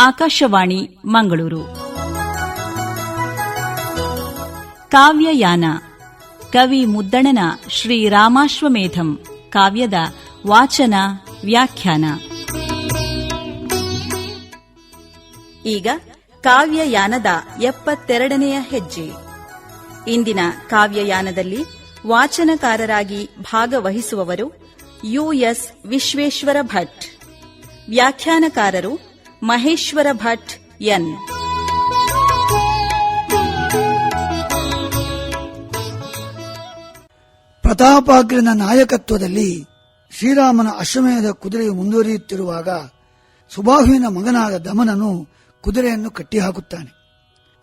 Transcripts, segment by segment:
ಆಕಾಶವಾಣಿ, ಮಂಗಳೂರು. ಕಾವ್ಯಯಾನ, ಕವಿ ಮುದ್ದಣನ ಶ್ರೀ ರಾಮಾಶ್ವಮೇಧಂ, ಕಾವ್ಯದ ವಾಚನ, ವ್ಯಾಖ್ಯಾನ. ಈಗ ಕಾವ್ಯಯಾನದ ಎಪ್ಪತ್ತೆರಡನೆಯ ಹೆಜ್ಜೆ. ಇಂದಿನ ಕಾವ್ಯಯಾನದಲ್ಲಿ ವಾಚನಕಾರರಾಗಿ ಭಾಗವಹಿಸುವವರು ಯುಎಸ್ ವಿಶ್ವೇಶ್ವರ ಭಟ್. ವ್ಯಾಖ್ಯಾನಕಾರರು ಮಹೇಶ್ವರ ಭಟ್ ಎನ್. ಪ್ರತಾಪಾಗ್ರನ ನಾಯಕತ್ವದಲ್ಲಿ ಶ್ರೀರಾಮನ ಅಶ್ವಮೇಧ ಕುದುರೆಯು ಮುಂದುವರಿಯುತ್ತಿರುವಾಗ ಸುಬಾಹುವಿನ ಮಗನಾದ ದಮನನು ಕುದುರೆಯನ್ನು ಕಟ್ಟಿಹಾಕುತ್ತಾನೆ.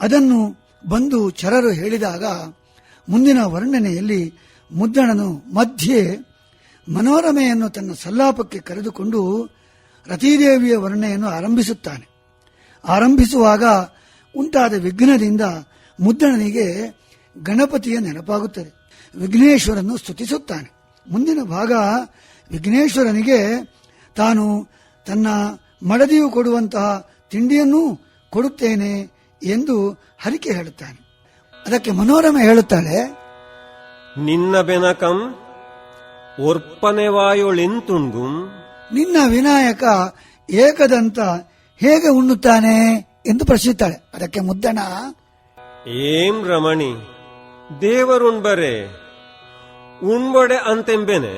ಅದನ್ನು ಬಂದು ಚರರು ಹೇಳಿದಾಗ ಮುಂದಿನ ವರ್ಣನೆಯಲ್ಲಿ ಮುದ್ದಣನು ಮಧ್ಯೆ ಮನೋರಮೆಯನ್ನು ತನ್ನ ಸಲ್ಲಾಪಕ್ಕೆ ಕರೆದುಕೊಂಡು ರತೀದೇವಿಯ ವರ್ಣೆಯನ್ನು ಆರಂಭಿಸುತ್ತಾನೆ. ಆರಂಭಿಸುವಾಗ ಉಂಟಾದ ವಿಘ್ನದಿಂದ ಮುದ್ದಣನಿಗೆ ಗಣಪತಿಯ ನೆನಪಾಗುತ್ತದೆ. ವಿಘ್ನೇಶ್ವರನ್ನು ಸ್ತುತಿಸುತ್ತಾನೆ. ಮುಂದಿನ ಭಾಗ, ವಿಘ್ನೇಶ್ವರನಿಗೆ ತಾನು ತನ್ನ ಮಡದಿಯು ಕೊಡುವಂತಹ ತಿಂಡಿಯನ್ನೂ ಕೊಡುತ್ತೇನೆ ಎಂದು ಹರಿಕೆ ಹೇಳುತ್ತಾನೆ. ಅದಕ್ಕೆ ಮನೋರಮೆ ಹೇಳುತ್ತಾಳೆ. ನಿನ್ನ ಬೆನಕಂ ಒರ್ಪನೆವಾಯೊಳೆಂತುಂಡುಂ ನಿನ್ನ ವಿನಾಯಕ ಏಕದಂತ ಹೇಗೆ ಉಣ್ಣುತ್ತಾನೆ ಎಂದು ಪ್ರಶ್ನಿಸುತ್ತಾಳೆ ಅದಕ್ಕೆ ಮುದ್ದಣ ಏಂ ರಮಣಿ ದೇವರುಣ್ಬರೆ ಉಣ್ಬೊಡೆ ಅಂತೆಂಬೆನೆ?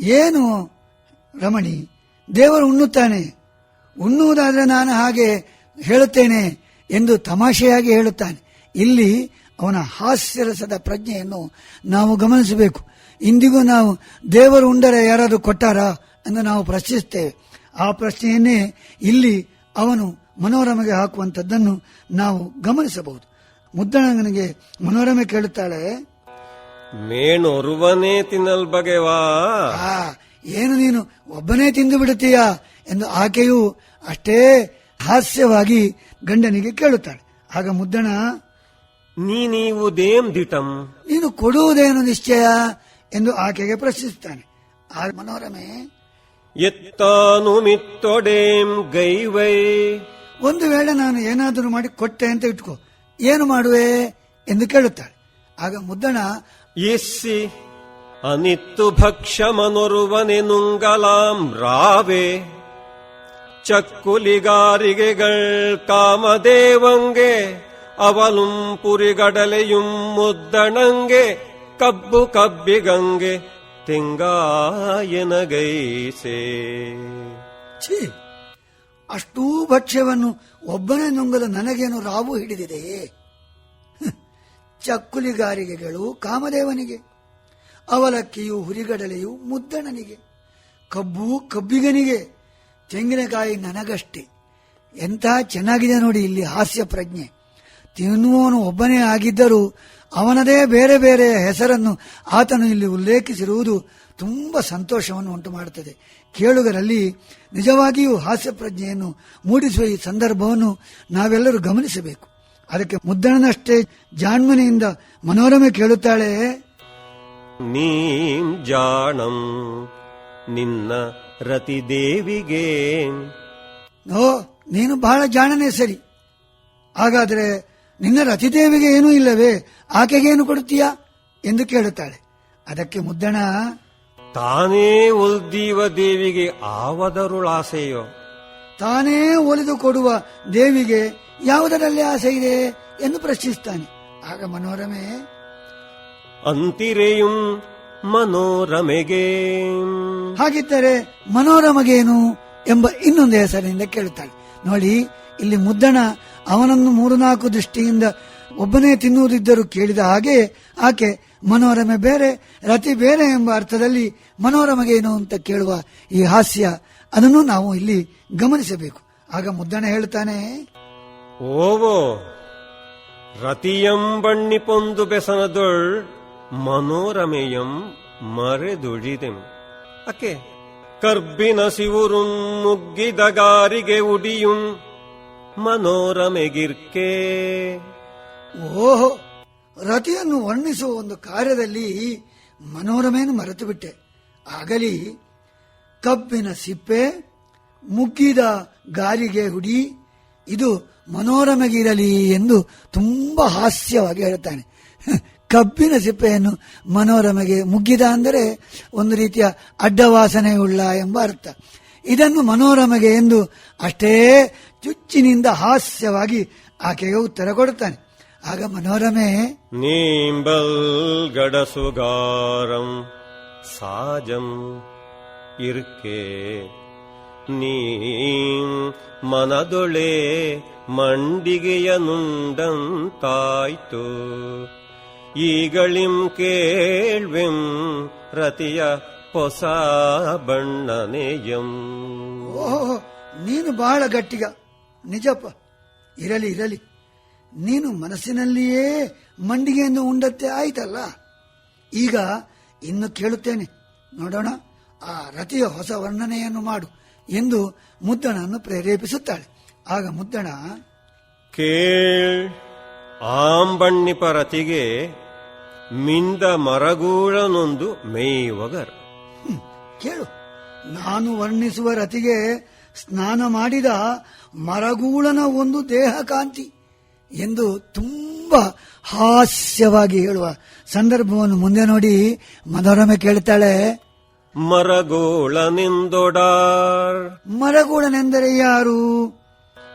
ಏನು ರಮಣಿ ದೇವರು ಉಣ್ಣುತ್ತಾನೆ? ಉಣ್ಣುವುದಾದ್ರೆ ನಾನು ಹಾಗೆ ಹೇಳುತ್ತೇನೆ ಎಂದು ತಮಾಷೆಯಾಗಿ ಹೇಳುತ್ತಾನೆ. ಇಲ್ಲಿ ಅವನ ಹಾಸ್ಯರಸದ ಪ್ರಜ್ಞೆಯನ್ನು ನಾವು ಗಮನಿಸಬೇಕು. ಇಂದಿಗೂ ನಾವು ದೇವರು ಉಂಡರೆ ಯಾರಾದರೂ ಕೊಟ್ಟಾರಾ? ಎಂದು ನಾವು ಪ್ರಶ್ನಿಸ್ತೇವೆ ಆ ಪ್ರಶ್ನೆಯನ್ನೇ ಇಲ್ಲಿ ಅವನು ಮನೋರಮೆಗೆ ಹಾಕುವಂಥದ್ದನ್ನು ನಾವು ಗಮನಿಸಬಹುದು. ಮುದ್ದಣನಿಗೆ ಮನೋರಮೆ ಕೇಳುತ್ತಾಳೆ ಮೇಣೊರುವನೇ ತಿನ್ನಲ್ ಬಗೆವಾ ಆ ಏನು ನೀನು ಒಬ್ಬನೇ ತಿಂದು ಬಿಡುತ್ತೀಯಾ? ಎಂದು ಆಕೆಯು ಅಷ್ಟೇ ಹಾಸ್ಯವಾಗಿ ಗಂಡನಿಗೆ ಕೇಳುತ್ತಾಳೆ. ಆಗ ಮುದ್ದಣ ನೀನೀವುದೇಂ ದಿಟಂ ನೀನು ಕೊಡುವುದೇನು ನಿಶ್ಚಯ? ಎಂದು ಆಕೆಗೆ ಪ್ರಶ್ನಿಸುತ್ತಾನೆ. ಆ ಮನೋರಮೆ ಎತ್ತಾನು ಮಿತ್ತೊಡೇಂ ಗೈವೈ. ಒಂದು ವೇಳೆ ನಾನು ಏನಾದರೂ ಮಾಡಿ ಕೊಟ್ಟೆ ಅಂತ ಇಟ್ಕೋ. ಏನು ಮಾಡುವೆ? ಎಂದು ಕೇಳುತ್ತಾಳೆ. ಆಗ ಮುದ್ದಣ ಎಸ್ಸಿ ಅನಿತ್ತು ಭಕ್ಷ್ಯ ಮನೊರುವನೆ ನುಂಗಲಾಂ ರಾವೆ. ಚಕ್ಕುಲಿಗಾರಿಗೆಗಳ್ ಕಾಮದೇವಂಗೆ ಅವಲುಂ ಪುರಿಗಡಲೆಯುಂ ಮುದ್ದಣಂಗೆ ಕಬ್ಬು ಕಬ್ಬಿಗಂಗೆ. ತೆಂಗಾಯನಗೈಸೆ. ಛೀ, ಅಷ್ಟೂ ಭಕ್ಷ್ಯವನ್ನು ಒಬ್ಬನೇ ನುಂಗಲು ನನಗೇನು ರಾವು ಹಿಡಿದಿದೆಯೇ ಚಕ್ಕುಲಿಗಾರಿಗೆಗಳು ಕಾಮದೇವನಿಗೆ, ಅವಲಕ್ಕಿಯು ಹುರಿಗಡಲೆಯು ಮುದ್ದಣನಿಗೆ, ಕಬ್ಬು ಕಬ್ಬಿಗನಿಗೆ, ತೆಂಗಿನಕಾಯಿ ನನಗಷ್ಟೇ. ಎಂಥ ಚೆನ್ನಾಗಿದೆ ನೋಡಿ ಇಲ್ಲಿ ಹಾಸ್ಯ ಪ್ರಜ್ಞೆ ತಿನ್ನುವನು ಒಬ್ಬನೇ ಆಗಿದ್ದರೂ ಅವನದೇ ಬೇರೆ ಬೇರೆ ಹೆಸರನ್ನು ಆತನು ಇಲ್ಲಿ ಉಲ್ಲೇಖಿಸಿರುವುದು ತುಂಬ ಸಂತೋಷವನ್ನು ಉಂಟು ಮಾಡುತ್ತದೆ ಕೇಳುಗರಲ್ಲಿ ನಿಜವಾಗಿಯೂ ಹಾಸ್ಯ ಪ್ರಜ್ಞೆಯನ್ನು ಮೂಡಿಸುವ ಈ ಸಂದರ್ಭವನ್ನು ನಾವೆಲ್ಲರೂ ಗಮನಿಸಬೇಕು. ಅದಕ್ಕೆ ಮುದ್ದಣನಷ್ಟೇ ಜಾಣ್ಮನೆಯಿಂದ ಮನೋರಮೆ ಕೇಳುತ್ತಾಳೆ. ನೀಂ ಜಾಣಂ ನಿನ್ನ ರತಿದೇವಿಗೆ ಓ ನೀನು ಬಹಳ ಜಾಣನೇ ಸರಿ. ಹಾಗಾದ್ರೆ ನಿನ್ನ ರತಿದೇವಿಗೆ ಏನೂ ಇಲ್ಲವೇ? ಆಕೆಗೇನು ಕೊಡುತ್ತೀಯಾ? ಎಂದು ಕೇಳುತ್ತಾಳೆ. ಅದಕ್ಕೆ ಮುದ್ದಣ ತಾನೇ ಒಲ್ದೀವ ದೇವಿಗೆ ಆವದರುಳಾಸೆಯೋ? ತಾನೇ ಒಲಿದು ಕೊಡುವ ದೇವಿಗೆ ಯಾವುದರಲ್ಲಿ ಆಸೆ ಇದೆ ಎಂದು ಪ್ರಶ್ನಿಸುತ್ತಾನೆ. ಆಗ ಮನೋರಮೆ ಅಂತಿರೆಯುಂ ಮನೋರಮೆಗೆ. ಹಾಗಿದ್ದರೆ ಮನೋರಮಗೇನು? ಎಂಬ ಇನ್ನೊಂದು ಹೆಸರಿನಿಂದ ಕೇಳುತ್ತಾಳೆ. ನೋಡಿ ಇಲ್ಲಿ ಮುದ್ದಣ ಅವನನ್ನು ಮೂರು ನಾಲ್ಕು ದೃಷ್ಟಿಯಿಂದ ಒಬ್ಬನೇ ತಿನ್ನುವುದಿದ್ದರೂ ಕೇಳಿದ ಹಾಗೆ ಆಕೆ ಮನೋರಮೆ ಬೇರೆ ರತಿ ಬೇರೆ ಎಂಬ ಅರ್ಥದಲ್ಲಿ ಮನೋರಮಗೇನು ಅಂತ ಕೇಳುವ ಈ ಹಾಸ್ಯ ಅದನ್ನು ನಾವು ಇಲ್ಲಿ ಗಮನಿಸಬೇಕು. ಆಗ ಮುದ್ದಣ ಹೇಳ್ತಾನೆ ಓವೋ ರತಿಯಂ ಬಣ್ಣಿ ಪೊಂದು ಬೆಸನದೊಳ್ ಮನೋರಮೆಯಂ ಮರೆದುಳಿದೆಂ ಅಕೆ ಕರ್ಬಿನ ಸಿವುರುಂ ಮುಗ್ಗಿದ ಗಾರಿಗೆ ಉಡಿಯುಂ ಮನೋರಮೆಗಿರ್ಕೆ. ಓಹೋ ರತಿಯನ್ನು ವರ್ಣಿಸುವ ಒಂದು ಕಾರ್ಯದಲ್ಲಿ ಮನೋರಮೆಯನ್ನು ಮರೆತು ಬಿಟ್ಟೆ ಆಗಲಿ, ಕಬ್ಬಿನ ಸಿಪ್ಪೆ, ಮುಗ್ಗಿದ ಗಾರಿಗೆ ಹುಡಿ, ಇದು ಮನೋರಮೆಗಿರಲಿ ಎಂದು ತುಂಬಾ ಹಾಸ್ಯವಾಗಿ ಹೇಳುತ್ತಾನೆ. ಕಬ್ಬಿನ ಸಿಪ್ಪೆಯನ್ನು ಮನೋರಮೆಗೆ ಮುಗ್ಗಿದ ಅಂದರೆ ಒಂದು ರೀತಿಯ ಅಡ್ಡವಾಸನೆಯುಳ್ಳ ಎಂಬ ಅರ್ಥ. ಇದನ್ನು ಮನೋರಮೆಗೆ ಎಂದು ಅಷ್ಟೇ ಚುಚ್ಚಿನಿಂದ ಹಾಸ್ಯವಾಗಿ ಆಕೆಗೆ ಉತ್ತರ ಕೊಡುತ್ತಾನೆ. ಆಗ ಮನೋರಮೆ ನೀಂಬಲ್ ಗಡಸುಗಾರಂ ಸಾಜಂ ಇರ್ಕೆ ನೀ ಮನದೊಳೆ ಮಂಡಿಗೆಯ ನುಂಡಂತಾಯ್ತು. ಈಗಳಿಂ ಕೇಳ್ವೆಂ ರತಿಯ ಹೊಸ ಬಣ್ಣನೆಯಂ. ಓಹೋ ನೀನು ಬಹಳ ಗಟ್ಟಿಗ. ನಿಜಪ್ಪ ಇರಲಿ ಇರಲಿ. ನೀನು ಮನಸ್ಸಿನಲ್ಲಿಯೇ ಮಂಡಿಗೆಯನ್ನು ಉಂಡತ್ತೆ ಆಯ್ತಲ್ಲ? ಈಗ ಇನ್ನು ಕೇಳುತ್ತೇನೆ. ನೋಡೋಣ ಆ ರತಿಯ ಹೊಸ ವರ್ಣನೆಯನ್ನು ಮಾಡು ಎಂದು ಮುದ್ದಣನ್ನು ಪ್ರೇರೇಪಿಸುತ್ತಾಳೆ. ಆಗ ಮುದ್ದಣ ಕೇಳ್ ಆಂಬಣ್ಣಿಪ ರತಿಗೆ ಮಿಂದ ಮರಗೂಳನೊಂದು ಮೇಯುವಗರು. ಕೇಳು. ನಾನು ವರ್ಣಿಸುವ ರತಿಗೆ ಸ್ನಾನ ಮಾಡಿದ ಮರಗೂಳನ ಒಂದು ದೇಹ ಕಾಂತಿ ಎಂದು ತುಂಬಾ ಹಾಸ್ಯವಾಗಿ ಹೇಳುವ ಸಂದರ್ಭವನ್ನು ಮುಂದೆ ನೋಡಿ ಮನೋರಮೆ ಕೇಳ್ತಾಳೆ. ಮರಗೋಳನೆಂದೊಡಾರ್. ಮರಗೋಳನೆಂದರೆ ಯಾರು?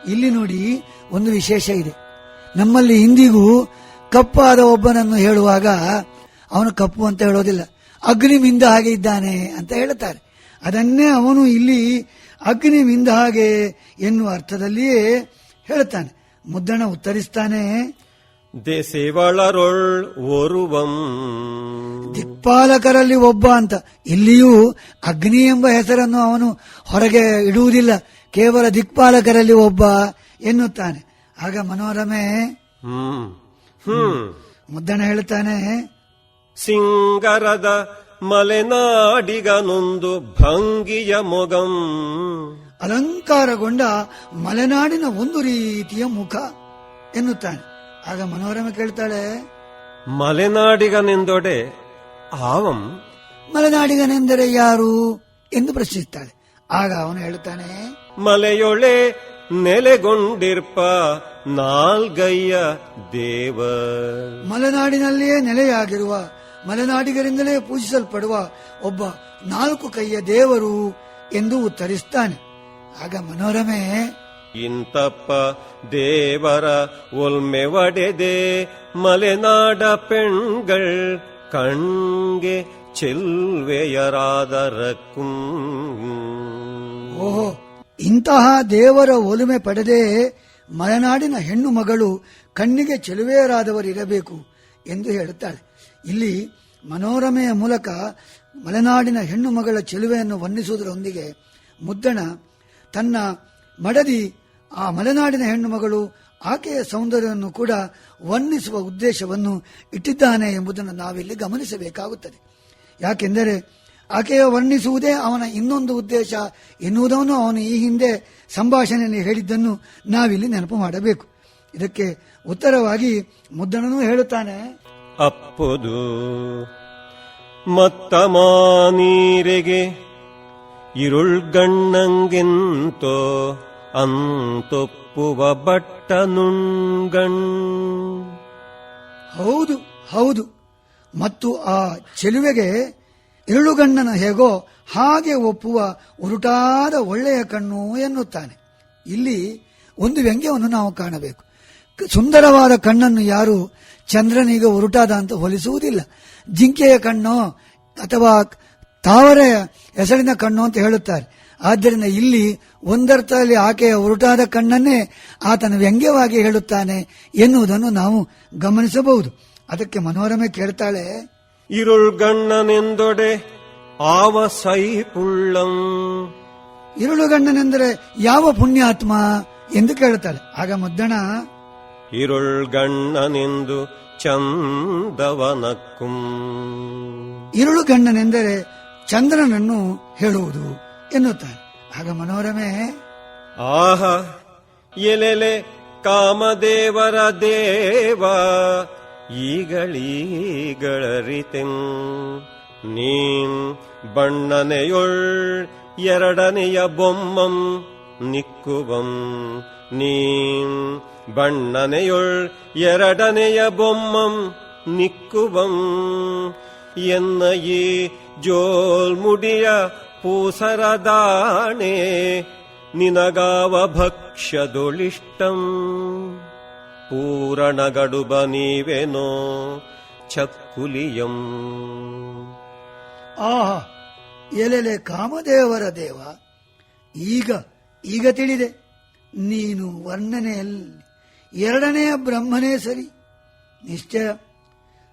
ಇಲ್ಲಿ ನೋಡಿ ಒಂದು ವಿಶೇಷ ಇದೆ. ನಮ್ಮಲ್ಲಿ ಇಂದಿಗೂ ಕಪ್ಪಾದ ಒಬ್ಬನನ್ನು ಹೇಳುವಾಗ ಅವನು ಕಪ್ಪು ಅಂತ ಹೇಳೋದಿಲ್ಲ. ಅಗ್ನಿಮಿಂದ ಹಾಗೆ ಇದ್ದಾನೆ ಅಂತ ಹೇಳುತ್ತಾರೆ. ಅದನ್ನೇ ಅವನು ಇಲ್ಲಿ ಅಗ್ನಿ ಮಿಂದ ಹಾಗೆ ಎನ್ನುವ ಅರ್ಥದಲ್ಲಿಯೇ ಹೇಳ್ತಾನೆ ಮುದ್ದಣ ಉತ್ತರಿಸ್ತಾನೆ ದೇಸೇವಳರೊಳ್ ಒರುವಂ. ದಿಕ್ಪಾಲಕರಲ್ಲಿ ಒಬ್ಬ ಅಂತ. ಇಲ್ಲಿಯೂ ಅಗ್ನಿ ಎಂಬ ಹೆಸರನ್ನು ಅವನು ಹೊರಗೆ ಇಡುವುದಿಲ್ಲ. ಕೇವಲ ದಿಕ್ಪಾಲಕರಲ್ಲಿ ಒಬ್ಬ ಎನ್ನುತ್ತಾನೆ. ಆಗ ಮನೋರಮೆ ಮುದ್ದಣ ಹೇಳ್ತಾನೆ ಸಿಂಗರದ ಮಲೆನಾಡಿಗನೊಂದು ಭಂಗಿಯ ಮೊಗಂ. ಅಲಂಕಾರಗೊಂಡ ಮಲೆನಾಡಿನ ಒಂದು ರೀತಿಯ ಮುಖ ಎನ್ನುತ್ತಾನೆ. ಆಗ ಮನೋರಮ ಕೇಳ್ತಾಳೆ ಮಲೆನಾಡಿಗನೆಂದೊಡೆ ಆವಂ ಮಲೆನಾಡಿಗನೆಂದರೆ ಯಾರು ಎಂದು ಪ್ರಶ್ನಿಸುತ್ತಾಳೆ ಆಗ ಅವನು ಹೇಳುತ್ತಾನೆ ಮಲೆಯೊಳೆ ನೆಲೆಗೊಂಡಿರ್ಪ ನಾಲ್ಗಯ್ಯ ದೇವ. ಮಲೆನಾಡಿನಲ್ಲಿಯೇ ನೆಲೆಯಾಗಿರುವ ಮಲೆನಾಡಿಗರಿಂದಲೇ ಪೂಜಿಸಲ್ಪಡುವ ಒಬ್ಬ ನಾಲ್ಕು ಕೈಯ ದೇವರು ಎಂದು ಉತ್ತರಿಸ್ತಾನೆ. ಆಗ ಮನೋರಮೆ ಇಂತಪ್ಪ ದೇವರ ಒಲ್ಮೆ ಒಡೆದೆ ಮಲೆನಾಡ ಪೆಣ್ಗಳ್ ಕಣ್ಗೆ ಚೆಲ್ವೆಯರಾದರಕ್ಕೂ ಓಹೋ ಇಂತಹ ದೇವರ ಒಲುಮೆ ಪಡೆದೇ ಮಲೆನಾಡಿನ ಹೆಣ್ಣು ಮಗಳು ಕಣ್ಣಿಗೆ ಚೆಲುವೆಯರಾದವರಿರಬೇಕು ಎಂದು ಹೇಳುತ್ತಾಳೆ. ಇಲ್ಲಿ ಮನೋರಮೆಯ ಮೂಲಕ ಮಲೆನಾಡಿನ ಹೆಣ್ಣು ಮಗಳ ಚೆಲುವೆಯನ್ನು ವರ್ಣಿಸುವುದರೊಂದಿಗೆ ಮುದ್ದಣ ತನ್ನ ಮಡದಿ ಆ ಮಲೆನಾಡಿನ ಹೆಣ್ಣು ಮಗಳು ಆಕೆಯ ಸೌಂದರ್ಯವನ್ನು ಕೂಡ ವರ್ಣಿಸುವ ಉದ್ದೇಶವನ್ನು ಇಟ್ಟಿದ್ದಾನೆ ಎಂಬುದನ್ನು ನಾವಿಲ್ಲಿ ಗಮನಿಸಬೇಕಾಗುತ್ತದೆ. ಯಾಕೆಂದರೆ ಆಕೆಯ ವರ್ಣಿಸುವುದೇ ಅವನ ಇನ್ನೊಂದು ಉದ್ದೇಶ ಎನ್ನುವುದನ್ನು ಅವನು ಈ ಹಿಂದೆ ಸಂಭಾಷಣೆಯಲ್ಲಿ ಹೇಳಿದ್ದನ್ನು ನಾವಿಲ್ಲಿ ನೆನಪು ಮಾಡಬೇಕು. ಇದಕ್ಕೆ ಉತ್ತರವಾಗಿ ಮುದ್ದಣನೂ ಹೇಳುತ್ತಾನೆ. ಅಪ್ಪುದು ಮತ್ತ ಮಾನೀರೆಗೆ ഇരുൾഗണ്ണങ്കെന്തോ ಅಂತೊಪ್ಪುವ ಬಟ್ಟನುಣ್ಗಣ್ ಹೌದು ಹೌದು ಮತ್ತು ಆ ಚೆಲುವೆಗೆ ಇರುಳುಗಣ್ಣನ ಹೇಗೋ ಹಾಗೆ ಒಪ್ಪುವ ಉರುಟಾದ ಒಳ್ಳೆಯ ಕಣ್ಣು ಎನ್ನುತ್ತಾನೆ ಇಲ್ಲಿ ಒಂದು ವ್ಯಂಗ್ಯವನ್ನು ನಾವು ಕಾಣಬೇಕು ಕ- ಸುಂದರವಾದ ಕಣ್ಣನ್ನು ಯಾರು ಚಂದ್ರನೀಗ ಉರುಟಾದ ಅಂತ ಹೋಲಿಸುವುದಿಲ್ಲ. ಜಿಂಕೆಯ ಕಣ್ಣು ಅಥವಾ ತಾವರ ಹೆಸರಿನ ಕಣ್ಣು ಅಂತ ಹೇಳುತ್ತಾರೆ. ಆದ್ದರಿಂದ ಇಲ್ಲಿ ಒಂದರ್ಥದಲ್ಲಿ ಆಕೆಯ ಉರುಟಾದ ಕಣ್ಣನ್ನೇ ಆತನ ವ್ಯಂಗ್ಯವಾಗಿ ಹೇಳುತ್ತಾನೆ ಎನ್ನುವುದನ್ನು ನಾವು ಗಮನಿಸಬಹುದು. ಅದಕ್ಕೆ ಮನೋರಮೆ ಕೇಳ್ತಾಳೆ ಇರುಳ್ಗಣ್ಣನೆಂದೊಡೆ ಆವ ಸೈಪುಳ್ಳಂ ಇರುಳುಗಣ್ಣನೆಂದರೆ ಯಾವ ಪುಣ್ಯಾತ್ಮ? ಎಂದು ಕೇಳುತ್ತಾಳೆ ಆಗ ಮುದ್ದಣ್ಣ ಇರುಳ್ಗಣ್ಣನೆಂದು ಚಂದವನಕ್ಕುಂ ಇರುಳುಗಣ್ಣನೆಂದರೆ ಚಂದ್ರನನ್ನು ಹೇಳುವುದು ಎನ್ನುತ್ತಾನೆ ಆಗ ಮನೋರಮೆ ಆಹ ಎಲೆಲೆ ಕಾಮದೇವರ ದೇವ ಈಗಳೀಗಳರಿತೆಂ ನೀ ಬಣ್ಣನೆಯೊಳ್ ಎರಡನೆಯ ಬೊಮ್ಮಂ ನಿಕ್ಕುವಂ ನೀಂ ಬಣ್ಣನೆಯೊಳ್ ಎರಡನೆಯ ಬೊಮ್ಮಂ ನಿಕ್ಕುವಂ. ಎನ್ನ ಈ ಜೋಲ್ಮುಡಿಯ ಪೂಸರದಾಣೆ ನಿನಗಾವ ಭಕ್ಷ್ಯದೊಳಿಷ್ಟಂ. ಪೂರಣಗಡುಬ ನೀವೆನೋ ಚಕ್ಕುಲಿಯಂ. ಆಹ ಎಲೆಲೆ ಕಾಮದೇವರ ದೇವ. ಈಗ ಈಗ ತಿಳಿದೆ. ನೀನು ವರ್ಣನೆಯಲ್ಲಿ ಎರಡನೆಯ ಬ್ರಹ್ಮನೇ ಸರಿ. ನಿಶ್ಚಯ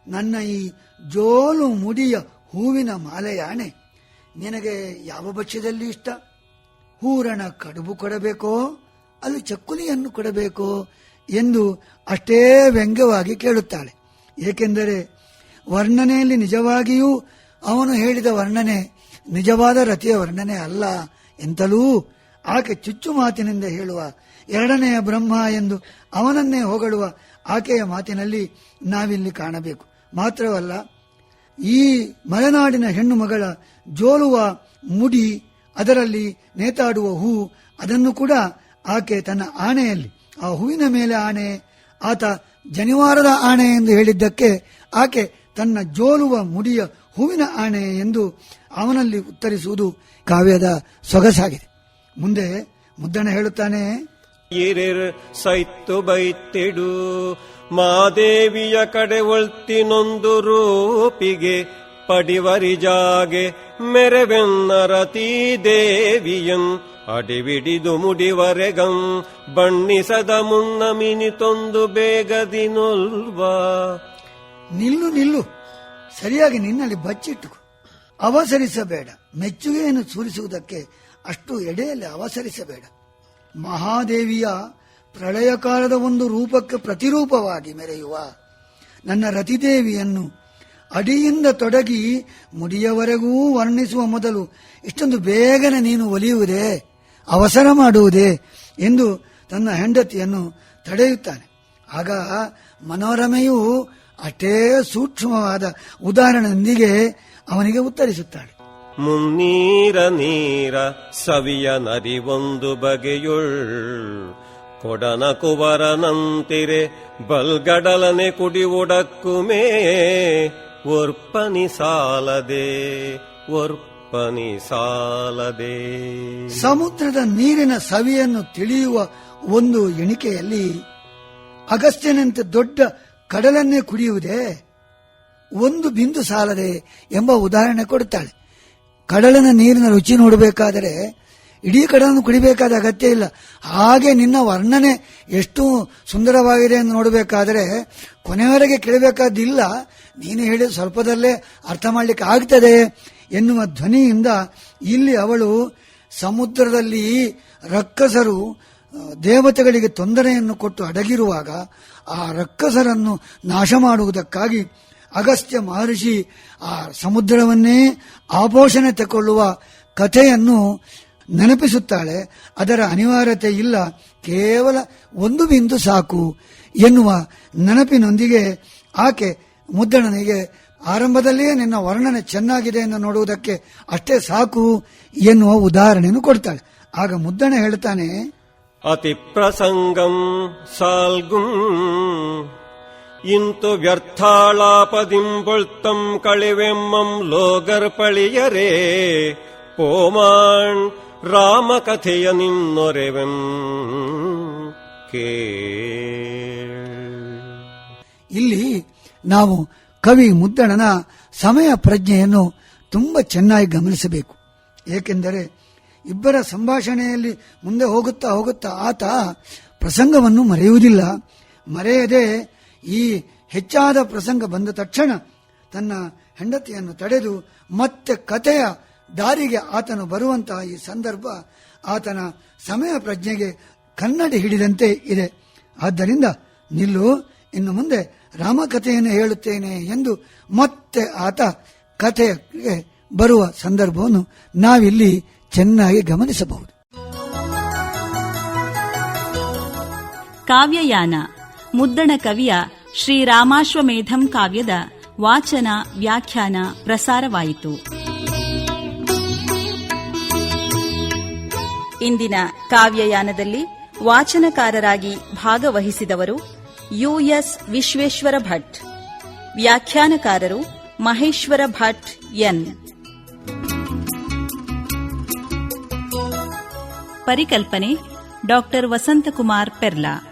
ನನ್ನ ಈ ಜೋಲು ಮುಡಿಯ ಹೂವಿನ ಮಾಲೆಯಾಣೆ ನಿನಗೆ ಯಾವ ಭಕ್ಷ್ಯದಲ್ಲಿ ಇಷ್ಟ? ಹೂರಣ ಕಡುಬು ಕೊಡಬೇಕೋ ಅಲ್ಲಿ ಚಕ್ಕುಲಿಯನ್ನು ಕೊಡಬೇಕೋ ಎಂದು ಅಷ್ಟೇ ವ್ಯಂಗ್ಯವಾಗಿ ಕೇಳುತ್ತಾಳೆ. ಏಕೆಂದರೆ ವರ್ಣನೆಯಲ್ಲಿ ನಿಜವಾಗಿಯೂ ಅವನು ಹೇಳಿದ ವರ್ಣನೆ ನಿಜವಾದ ರತಿಯ ವರ್ಣನೆ ಅಲ್ಲ ಎಂತಲೂ ಆಕೆ ಚುಚ್ಚು ಮಾತಿನಿಂದ ಹೇಳುವ ಎರಡನೆಯ ಬ್ರಹ್ಮ ಎಂದು ಅವನನ್ನೇ ಹೊಗಳುವ ಆಕೆಯ ಮಾತಿನಲ್ಲಿ ನಾವಿಲ್ಲಿ ಕಾಣಬೇಕು. ಮಾತ್ರವಲ್ಲ, ಈ ಮಲೆನಾಡಿನ ಹೆಣ್ಣು ಮಗಳ ಜೋಲುವ ಮುಡಿ, ಅದರಲ್ಲಿ ನೇತಾಡುವ ಹೂ, ಅದನ್ನು ಕೂಡ ಆಕೆ ತನ್ನ ಆಣೆಯಲ್ಲಿ, ಆ ಹೂವಿನ ಮೇಲೆ ಆಣೆ, ಆತ ಜನಿವಾರದ ಆಣೆ ಎಂದು ಹೇಳಿದ್ದಕ್ಕೆ ಆಕೆ ತನ್ನ ಜೋಲುವ ಮುಡಿಯ ಹೂವಿನ ಆಣೆ ಎಂದು ಅವನಲ್ಲಿ ಉತ್ತರಿಸುವುದು ಕಾವ್ಯದ ಸೊಗಸಾಗಿದೆ. ಮುಂದೆ ಮುದ್ದಣ ಹೇಳುತ್ತಾನೆ ಈರೇರ್ ಸೈತ್ತು ಬೈತಿಡು ಮಾದೇವಿಯ ಕಡೆ ಒಳ್ತಿನೊಂದು ರೂಪಿಗೆ ಪಡಿವರಿಜಾಗೆ ಮೆರೆವೆನ್ನರತೀ ದೇವಿಯಂ ಅಡಿವಿಡಿದು ಮುಡಿವರೆಗಂ ಬಣ್ಣಿಸದ ಮುನ್ನ ಮಿನಿತೊಂದು ಬೇಗದಿನೊಲ್ವಾ ನಿಲ್ಲು ನಿಲ್ಲು ಸರಿಯಾಗಿ ನಿನ್ನಲ್ಲಿ ಬಚ್ಚಿಟ್ಟು ಅವಸರಿಸಬೇಡ ಮೆಚ್ಚುಗೆಯನ್ನು ಸೂರಿಸುವುದಕ್ಕೆ ಅಷ್ಟು ಎಡೆಯಲ್ಲಿ ಅವಸರಿಸಬೇಡ. ಮಹಾದೇವಿಯ ಪ್ರಳಯ ಕಾಲದ ಒಂದು ರೂಪಕ್ಕೆ ಪ್ರತಿರೂಪವಾಗಿ ಮೆರೆಯುವ ನನ್ನ ರತಿದೇವಿಯನ್ನು ಅಡಿಯಿಂದ ತೊಡಗಿ ಮುಡಿಯವರೆಗೂ ವರ್ಣಿಸುವ ಮೊದಲು ಇಷ್ಟೊಂದು ಬೇಗನೆ ನೀನು ಒಲಿಯುವುದೇ, ಅವಸರ ಮಾಡುವುದೇ ಎಂದು ತನ್ನ ಹೆಂಡತಿಯನ್ನು ತಡೆಯುತ್ತಾನೆ. ಆಗ ಮನೋರಮೆಯು ಅಷ್ಟೇ ಸೂಕ್ಷ್ಮವಾದ ಉದಾಹರಣೆಯೊಂದಿಗೆ ಅವನಿಗೆ ಉತ್ತರಿಸುತ್ತಾಳೆ. ಮುನ್ನೀರ ನೀರ ಸವಿಯ ನರಿವೊಂದು ಬಗೆಯುಳ್. ಕೊಡನ ಕುವರನಂತಿರೆ ಬಲ್ಗಡಲನೆ ಕುಡಿ ಒಡಕ್ಕುಮೇ ಒರ್ಪನಿ ಸಾಲದೆ ಒರ್ಪನಿ ಸಾಲದೆ. ಸಮುದ್ರದ ನೀರಿನ ಸವಿಯನ್ನು ತಿಳಿಯುವ ಒಂದು ಎಣಿಕೆಯಲ್ಲಿ ಅಗಸ್ತ್ಯನಂತೆ ದೊಡ್ಡ ಕಡಲನ್ನೇ ಕುಡಿಯುವುದೇ ಒಂದು ಬಿಂದು ಸಾಲದೆ ಎಂಬ ಉದಾಹರಣೆ ಕೊಡುತ್ತಾಳೆ. ಕಡಲಿನ ನೀರಿನ ರುಚಿ ನೋಡಬೇಕಾದರೆ ಇಡೀ ಕಡಲನ್ನು ಕುಡಿಬೇಕಾದ ಅಗತ್ಯ ಇಲ್ಲ. ಹಾಗೆ ನಿನ್ನ ವರ್ಣನೆ ಎಷ್ಟು ಸುಂದರವಾಗಿದೆ ಎಂದು ನೋಡಬೇಕಾದರೆ ಕೊನೆಯವರೆಗೆ ಕೇಳಬೇಕಾದಿಲ್ಲ. ನೀನು ಹೇಳಿದ ಸ್ವಲ್ಪದಲ್ಲೇ ಅರ್ಥ ಮಾಡಲಿಕ್ಕೆ ಆಗ್ತದೆ ಎನ್ನುವ ಧ್ವನಿಯಿಂದ ಇಲ್ಲಿ ಅವಳು ಸಮುದ್ರದಲ್ಲಿ ರಕ್ಕಸರು ದೇವತೆಗಳಿಗೆ ತೊಂದರೆಯನ್ನು ಕೊಟ್ಟು ಅಡಗಿರುವಾಗ ಆ ರಕ್ಕಸರನ್ನು ನಾಶ ಮಾಡುವುದಕ್ಕಾಗಿ ಅಗಸ್ತ್ಯ ಮಹರ್ಷಿ ಆ ಸಮುದ್ರವನ್ನೇ ಆಪೋಷಣೆ ತಗೊಳ್ಳುವ ಕಥೆಯನ್ನು ನೆನಪಿಸುತ್ತಾಳೆ. ಅದರ ಅನಿವಾರ್ಯತೆ ಇಲ್ಲ. ಕೇವಲ ಒಂದು ಬಿಂದು ಸಾಕು ಎನ್ನುವ ನೆನಪಿನೊಂದಿಗೆ ಆಕೆ ಮುದ್ದಣನಿಗೆ ಆರಂಭದಲ್ಲಿಯೇ ನಿನ್ನ ವರ್ಣನೆ ಚೆನ್ನಾಗಿದೆ ಎಂದು ನೋಡುವುದಕ್ಕೆ ಅಷ್ಟೇ ಸಾಕು ಎನ್ನುವ ಉದಾಹರಣೆಯನ್ನು ಕೊಡ್ತಾಳೆ. ಆಗ ಮುದ್ದಣ ಹೇಳ್ತಾನೆ ಅತಿ ಪ್ರಸಂಗಂ ಸಾಲ್ಗುಂ ಇಂತು ವ್ಯರ್ಥಾಳಾಪದಿಂಬುಳ್ತಂ ಕಳಿವೆಮ್ಮಂ ಲೋಗರ್ಪಳಿಯರೇ. ಪೋಮಾಣ್ ರಾಮಕಥೆಯ ನಿನ್ನೊರೆವೆಂ ಕೇ ಇಲ್ಲಿ ನಾವು ಕವಿ ಮುದ್ದಣನ ಸಮಯ ಪ್ರಜ್ಞೆಯನ್ನು ತುಂಬ ಚೆನ್ನಾಗಿ ಗಮನಿಸಬೇಕು. ಏಕೆಂದರೆ ಇಬ್ಬರ ಸಂಭಾಷಣೆಯಲ್ಲಿ ಮುಂದೆ ಹೋಗುತ್ತಾ ಹೋಗುತ್ತಾ ಆತ ಪ್ರಸಂಗವನ್ನು ಮರೆಯುವುದಿಲ್ಲ. ಮರೆಯದೆ ಈ ಹೆಚ್ಚಾದ ಪ್ರಸಂಗ ಬಂದ ತಕ್ಷಣ ತನ್ನ ಹೆಂಡತಿಯನ್ನು ತಡೆದು ಮತ್ತೆ ಕಥೆಯ ದಾರಿಗೆ ಆತನು ಬರುವಂತಹ ಈ ಸಂದರ್ಭ ಆತನ ಸಮಯ ಪ್ರಜ್ಞೆಗೆ ಕನ್ನಡಿ ಹಿಡಿದಂತೆ ಇದೆ. ಆದ್ದರಿಂದ ನಿಲ್ಲು, ಇನ್ನು ಮುಂದೆ ರಾಮಕಥೆಯನ್ನು ಹೇಳುತ್ತೇನೆ ಎಂದು ಮತ್ತೆ ಆತ ಕಥೆಗೆ ಬರುವ ಸಂದರ್ಭವನ್ನು ನಾವಿಲ್ಲಿ ಚೆನ್ನಾಗಿ ಗಮನಿಸಬಹುದು. ಕಾವ್ಯಯಾನ ಮುದ್ದಣ ಕವಿಯ ಶ್ರೀರಾಮಾಶ್ವಮೇಧಂ ಕಾವ್ಯದ ವಾಚನ ವ್ಯಾಖ್ಯಾನ ಪ್ರಸಾರವಾಯಿತು. ಇಂದಿನ ಕಾವ್ಯಯಾನದಲ್ಲಿ ವಾಚನಕಾರರಾಗಿ ಭಾಗವಹಿಸಿದವರು ಯುಎಸ್ ವಿಶ್ವೇಶ್ವರ ಭಟ್. ವ್ಯಾಖ್ಯಾನಕಾರರು ಮಹೇಶ್ವರ ಭಟ್ ಎನ್. ಪರಿಕಲ್ಪನೆ ಡಾಕ್ಟರ್ ವಸಂತಕುಮಾರ್ ಪೆರ್ಲಾ.